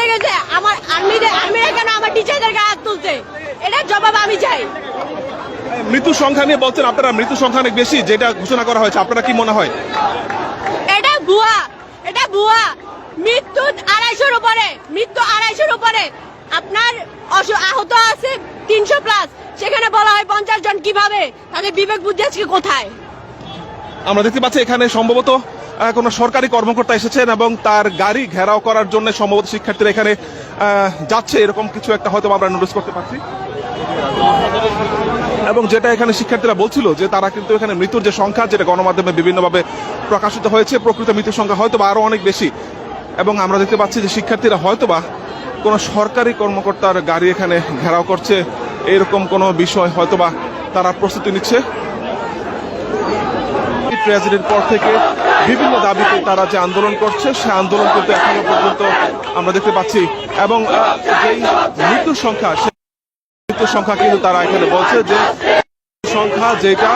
বলতে গেছে আমার আর্মিদের আর্মিরা কেন আমার টিচারদেরকে হাত তুলছে? এটার জবাব আমি চাই। মৃত্যু সংখ্যা নিয়ে বলছেন আপনারা মৃত্যু সংখ্যা অনেক বেশি যেটা ঘোষণা করা হয়েছে। আপনারা কি মনে হয়? এটা ভুয়া এটা ভুয়া। মৃত্যু আড়াইশোর উপরে মৃত্যু আড়াইশোর উপরে। আপনার আহত আছে তিনশো প্লাস সেখানে বলা হয় পঞ্চাশ জন কীভাবে? তাদের বিবেক বুদ্ধি আজকে কোথায়? আমরা দেখতে পাচ্ছি এখানে সম্ভবত কোনো সরকারি কর্মকর্তা এসেছেন এবং তার গাড়ি ঘেরাও করার জন্য সম্ভবত শিক্ষার্থীরা এখানে যাচ্ছে। এরকম কিছু একটা হয়তো আমরা নোটিস করতে পারছি। এবং যেটা এখানে শিক্ষার্থীরা বলছিল যে তারা কিন্তু এখানে মৃত্যুর যে সংখ্যা, যেটা গণমাধ্যমে বিভিন্নভাবে প্রকাশিত হয়েছে, প্রকৃত মৃত্যুর সংখ্যা হয়তো আরও অনেক বেশি। এবং আমরা দেখতে পাচ্ছি যে শিক্ষার্থীরা হয়তো বা কোনো সরকারি কর্মকর্তার গাড়ি এখানে ঘেরাও করছে। এরকম কোনো বিষয় হয়তো বা তারা প্রস্তুতি নিচ্ছে। প্রেসিডেন্ট পর থেকে বিভিন্ন দাবিতে তারা যে আন্দোলন করছে সে আন্দোলন করতে এখনও পর্যন্ত আমরা দেখতে পাচ্ছি এবং যেই মৃত্যুর সংখ্যা সে মৃত্যুর সংখ্যা কিন্তু তারা এখানে বলছে যে সংখ্যা যেটা